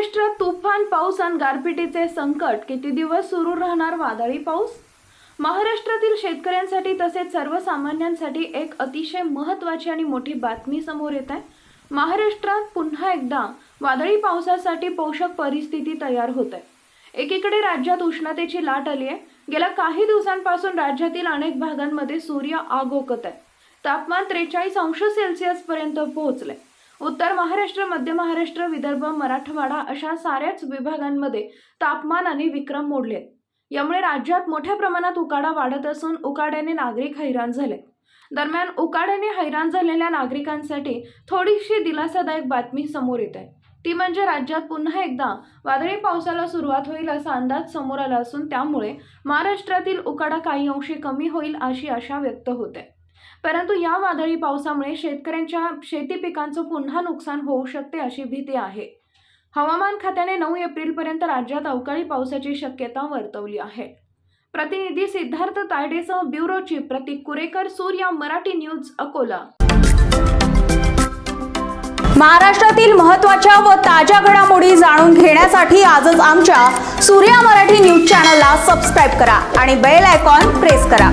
महाराष्ट्रात तुफान पाऊस आणि गारपिटीचे संकट किती दिवस सुरू राहणार वादळी पाऊस? महाराष्ट्रातील शेतकऱ्यांसाठी तसेच सर्वसामान्यांसाठी एक अतिशय महत्त्वाची आणि मोठी बातमी समोर येत आहे. महाराष्ट्रात पुन्हा एकदा वादळी पावसासाठी पोषक परिस्थिती तयार होत आहे. एकीकडे राज्यात उष्णतेची लाट आली आहे. गेल्या काही दिवसांपासून राज्यातील अनेक भागांमध्ये सूर्य आगोकत आहे. तापमान त्रेचाळीस अंश सेल्सिअस पर्यंत पोहोचले उत्तर महाराष्ट्र मध्य महाराष्ट्र विदर्भ मराठवाडा अशा साऱ्याच विभागांमध्ये तापमानाने विक्रम मोडले. यामुळे राज्यात मोठ्या प्रमाणात उकाडा वाढत असून उकाड्याने नागरिक हैराण झाले. दरम्यान उकाड्याने हैराण झालेल्या नागरिकांसाठी थोडीशी दिलासादायक बातमी समोर येत. आहे ती म्हणजे राज्यात पुन्हा एकदा वादळी पावसाला सुरुवात होईल असा अंदाज समोर आला असून त्यामुळे महाराष्ट्रातील उकाडा काही अंशी कमी होईल अशी आशा व्यक्त होते. परंतु या वादळी पावसामुळे शेतकऱ्यांच्या शेती पिकांचं पुन्हा नुकसान होऊ शकते अशी भीती आहे. हवामान खात्याने नऊ एप्रिलपर्यंत राज्यात अवकाळी पावसाची शक्यता वर्तवली आहे. प्रतिनिधी Siddharth तायडेसह bureau chief Pratik Kurekar Surya Marathi news Akola. महाराष्ट्रातील महत्त्वाच्या व ताज्या घडामोडी जाणून घेण्यासाठी आजच आमच्या सूर्या मराठी न्यूज चॅनलला सबस्क्राईब करा आणि बेल आयकॉन प्रेस करा.